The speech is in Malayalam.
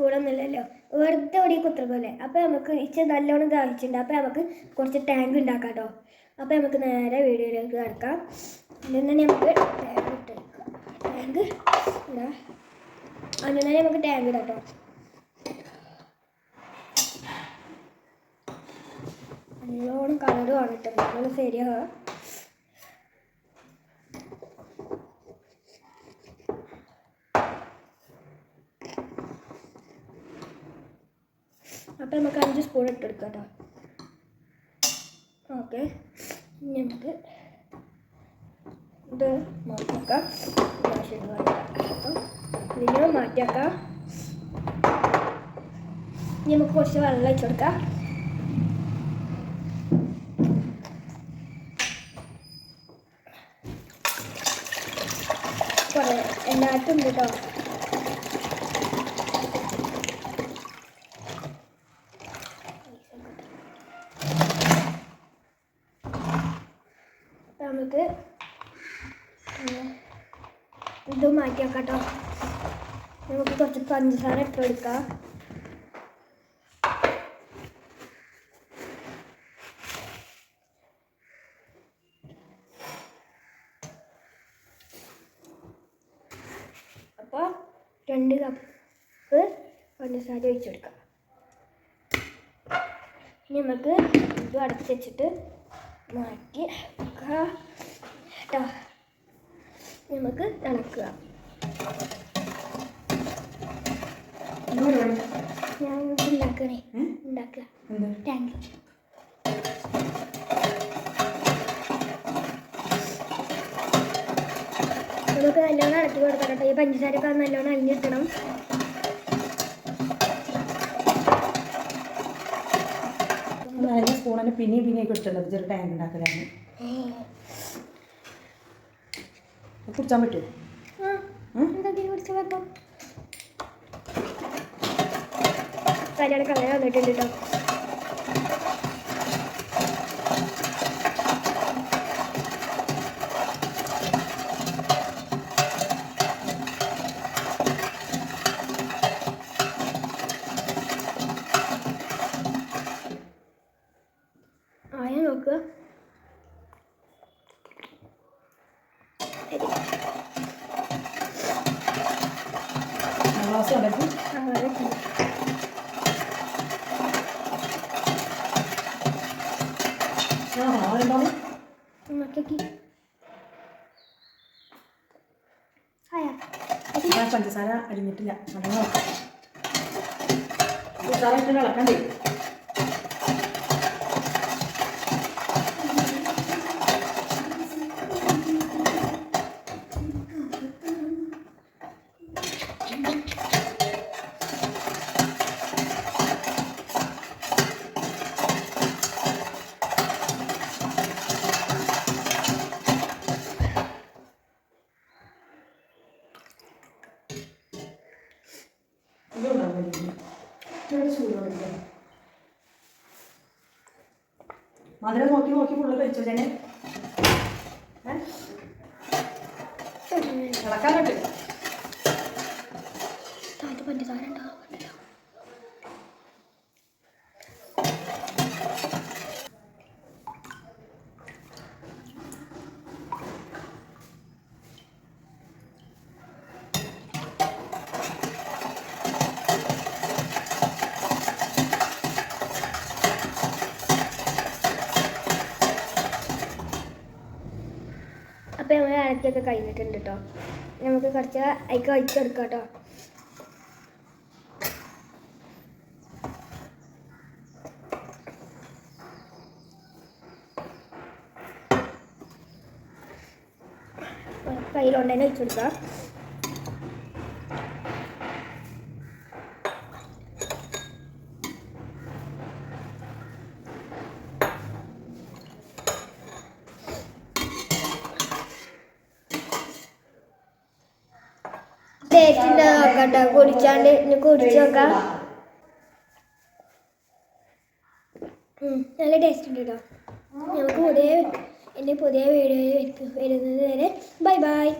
സ്കൂളൊന്നുമില്ലല്ലോ വെറുതെ കുത്ര പോലെ അപ്പോൾ നമുക്ക് ഇച്ചിരി നല്ലോണം ദാഹിച്ചിട്ടുണ്ട് അപ്പോൾ നമുക്ക് കുറച്ച് ടാങ്ക് ഉണ്ടാക്കാം കേട്ടോ അപ്പോൾ നമുക്ക് നേരെ വീഡിയോയിലേക്ക് കിടക്കാം. അതിന് നമുക്ക് ടാങ്ക് ഇട്ട് ടാങ്ക് ഇടാ. തന്നെ നമുക്ക് ടാങ്ക് ഇടാം കേട്ടോ നല്ലോണം കളറ് വന്നിട്ടുണ്ട്. നമ്മൾ ശരിയാകാം അപ്പം നമുക്ക് അഞ്ച് സ്പൂൺ ഇട്ടെടുക്കാം കേട്ടോ ഓക്കെ. ഇനി നമുക്ക് ഇത് മാറ്റിയേക്കാം. അപ്പം ഇതിനെ മാറ്റിയേക്കാം. ഇനി നമുക്ക് കുറച്ച് വെള്ളം ഒഴിച്ചു കൊടുക്കാം. കുറേ എല്ലാത്തും കേട്ടോ. നമുക്ക് ഇത് മാറ്റി വെക്കാം കേട്ടോ. നമുക്ക് കുറച്ച് പഞ്ചസാര ഇട്ട് കൊടുക്കാം. അപ്പോൾ രണ്ട് കപ്പ് പഞ്ചസാര ഒഴിച്ചെടുക്കാം ഇനി നമുക്ക് ഇത് അടച്ച് വെച്ചിട്ട് മാറ്റി കേട്ടോ നമുക്ക് ഇളക്കുക ഞാൻ ഉണ്ടാക്കണേ. ഉണ്ടാക്കുക. താങ്ക് യു നമുക്ക് നല്ലോണം ഇളക്കി കൊടുക്കണം കേട്ടോ ഈ പഞ്ചസാര ഇപ്പം നല്ലോണം അലിഞ്ഞിട്ടണം അതിന് സ്പൂണിന് പിന്നെയും പിന്നെയും കിട്ടുന്നത് ചെറു ടാങ്ക് ഉണ്ടാക്കലാണ് കുടിച്ചാൻ പറ്റുമോ? കുടിച്ചു കല്യാണം കളയാൻ വന്നിട്ടുണ്ട് കേട്ടോ ഗ്ലാസ് ആ പഞ്ചസാര അരിഞ്ഞിട്ടില്ല പഞ്ചസാര ഇട്ട് ഇളക്കണ്ടേ ഇവിടെ ചൂടുണ്ട് മധുരം നോക്കി നോക്കി ഫുള്ള് കഴിച്ചോ ഞാൻ ഇളക്കാൻ പറ്റും. പഞ്ചസാര ഉണ്ടാവുന്നുണ്ടല്ലോ അപ്പോൾ ഇളക്കിയൊക്കെ കഴിഞ്ഞിട്ടുണ്ട് കേട്ടോ നമുക്ക് കുറച്ച് അതിക്ക് ഒഴിച്ചെടുക്കാം കേട്ടോ കയ്യിലുണ്ട് തന്നെ ടേസ്റ്റ് ഉണ്ട് നോക്കാം കുടിച്ചാണ്ട് ഇനി കുടിച്ച് നോക്കാം. നല്ല ടേസ്റ്റ് ഉണ്ട് കേട്ടോ നമുക്ക് പുതിയ എന്റെ പുതിയ വീഡിയോ വരുന്നത് വരെ ബൈ ബൈ.